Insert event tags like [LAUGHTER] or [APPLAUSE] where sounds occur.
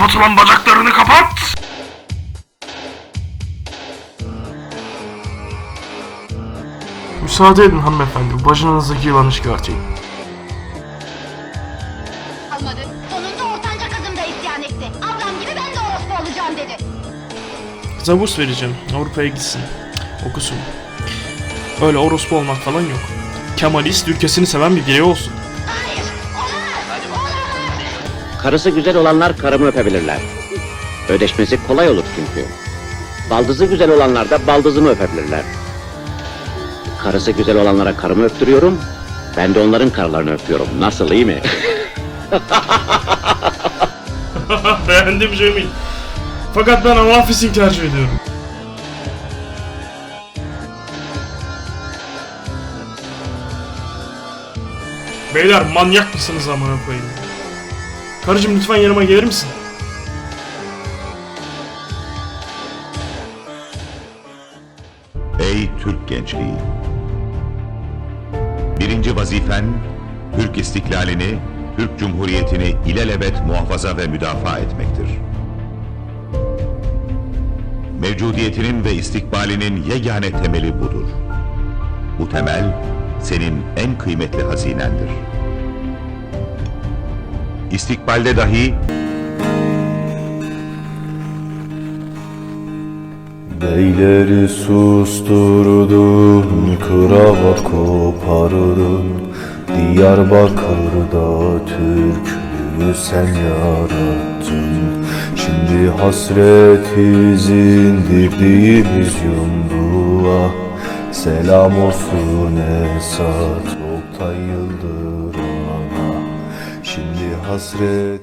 Kapat ulan bacaklarını kapat. Müsaade edin hanımefendi. Bacınızdaki yılanı çıkartayım. almadı. Sonunda ortanca kızım da isyan etti. Ablam gibi ben de orospu olacağım dedi. Kıza burs vereceğim. Avrupa'ya gitsin. Okusun. Öyle orospu olmak falan yok. Kemalist, ülkesini seven bir birey olsun. Karısı güzel olanlar karımı öpebilirler. Ödeşmesi kolay olur çünkü. Baldızı güzel olanlar da baldızımı öpebilirler. Karısı güzel olanlara karımı öptürüyorum. Ben de onların karılarını öpüyorum. Nasıl iyi mi? [LAUGHS] Beğendim Cemil. Fakat ben hava fizing tercih ediyorum. Beyler manyak mısınız amına koyayım? Karıcığım lütfen yanıma gelir misin? Ey Türk gençliği! Birinci vazifen, Türk istiklalini, Türk Cumhuriyeti'ni ilelebet muhafaza ve müdafaa etmektir. Mevcudiyetinin ve istikbalinin yegane temeli budur. Bu temel, senin en kıymetli hazinendir. İstikbalde dahi Beyleri susturdun, kravat kopardın Diyarbakır'da Türklüğü sen yarattın. Şimdi hasreti zindirdiğimiz yumruğa. Selam olsun Esat Oktay Yıldırım'a Şimdi hasret